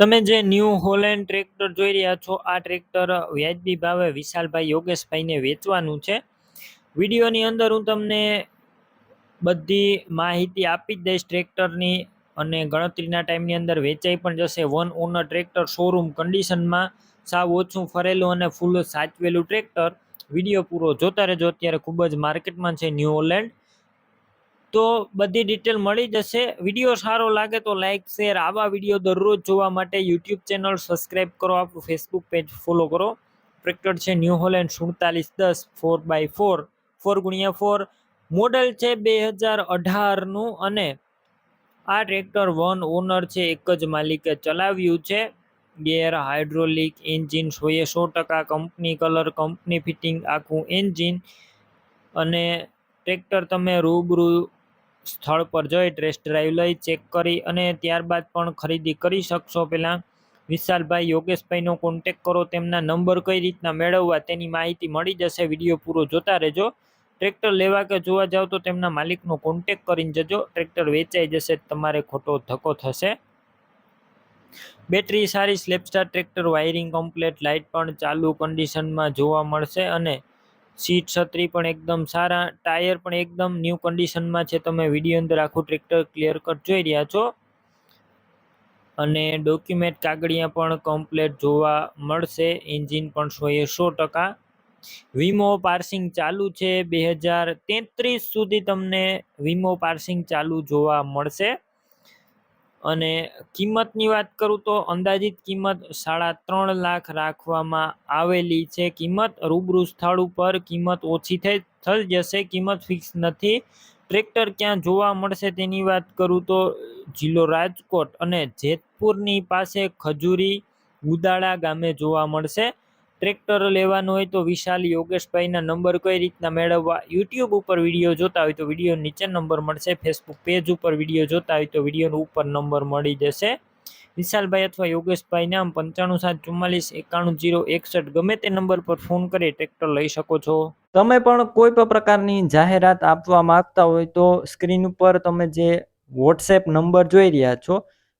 તમે જે new Holland tractor જોઈ રહ્યા છો, આ ટ્રેક્ટર વ્યાજબી ભાવે વિશાલભાઈ યોગેશભાઈને વેચવાનું છે. વિડીયોની અંદર હું તમને બધી માહિતી આપી જ દઈશ ટ્રેક્ટરની અને ગણતરીના ટાઈમની અંદર વેચાઈ પણ જશે. વન ઓનર ટ્રેક્ટર શોરૂમ કન્ડિશનમાં સાવ ઓછું ફરેલું અને ફૂલ સાચવેલું ટ્રેક્ટર વીડિયો પૂરો જોતા રહેજો, અત્યારે ખૂબ જ માર્કેટમાં છે ન્યૂ હોલેન્ડ તો બધી ડિટેલ મળી જશે. વીડિયો સારો લાગે તો લાઇક શેર આવા વીડિયો દરરોજ જોવા માટે યુટ્યુબ ચેનલ સબસ્ક્રાઈબ કરો, આપણું ફેસબુક પેજ ફોલો કરો. ટ્રેક્ટર છે ન્યૂ હોલેન્ડ સુડતાલીસ દસ ફોર બાય ફોર ફોર ગુણ્યા ફોર મોડલ છે બે હજાર અઢારનું અને આ ટ્રેક્ટર વન ઓનર છે, એક જ માલિકે ચલાવ્યું છે. ગેર હાઇડ્રોલિક એન્જિન સોએ સો ટકા કંપની કલર કંપની ફિટિંગ આખું એન્જિન અને ટ્રેક્ટર તમે રૂબરૂ સ્થળ પર જઈ ટેસ્ટ ડ્રાઈવ લઈ ચેક કરી અને ત્યારબાદ પણ ખરીદી કરી શકશો. પહેલાં વિશાલભાઈ યોગેશભાઈનો કોન્ટેક કરો, તેમના નંબર કઈ રીતના મેળવવા તેની માહિતી મળી જશે. વીડિયો પૂરો જોતા રહેજો. ટ્રેક્ટર લેવા કે જોવા જાવ તો તેમના માલિકનો કોન્ટેક કરીને જજો. ટ્રેક્ટર વેચાઈ જશે, તમારે ખોટો ધક્કો થશે. બેટરી સારી સ્લેપસ્ટાર ટ્રેક્ટર વાયરિંગ કમ્પ્લેટ લાઇટ પણ ચાલુ કન્ડિશનમાં જોવા મળશે અને સીટ છત્રી પણ એકદમ સારા, ટાયર પણ એકદમ ન્યૂ કન્ડિશનમાં છે. તમે વીડિયો અંદર આખું ટ્રેક્ટર ક્લિયર કટ જોઈ રહ્યા છો? અને ડોક્યુમેન્ટ કાગળિયા પણ કમ્પ્લેટ જોવા મળશે. એન્જિન પણ સો એ સો ટકા. વીમો પાર્સિંગ ચાલુ છે. બે હજાર તેત્રીસ સુધી તમને વીમો પાર્સિંગ ચાલુ જોવા મળશે. અને કિંમતની વાત કરું તો અંદાજિત કિંમત સાડા ત્રણ લાખ રાખવામાં આવેલી છે. કિંમત રૂબરૂ સ્થળ ઉપર કિંમત ઓછી થઈ થઈ જશે, કિંમત ફિક્સ નથી. ટ્રેક્ટર ક્યાં જોવા મળશે તેની વાત કરું તો જિલ્લો રાજકોટ અને જેતપુરની પાસે ખજૂરી ઉદાળા ગામે જોવા મળશે. ટ્રેક્ટર લેવાનું હોય તો વિશાલ યોગેશભાઈના નંબર કઈ રીતના મેળવવા? યુટ્યુબ ઉપર વીડિયો જોતા હોય તો વીડિયો નીચે નંબર મળશે. ફેસબુક પેજ ઉપર વીડિયો જોતા હોય તો વિડીયોનો ઉપર નંબર મળી જશે. વિશાલભાઈ અથવા યોગેશભાઈ નામ પંચાણું સાત ચુમ્માલીસ એકાણું જીરો એકસઠ ગમે તે નંબર પર ફોન કરી ટ્રેક્ટર લઈ શકો છો. તમે પણ કોઈ પણ પ્રકારની જાહેરાત આપવા માંગતા હોય તો સ્ક્રીન ઉપર તમે જે વોટ્સએપ નંબર જોઈ રહ્યા છો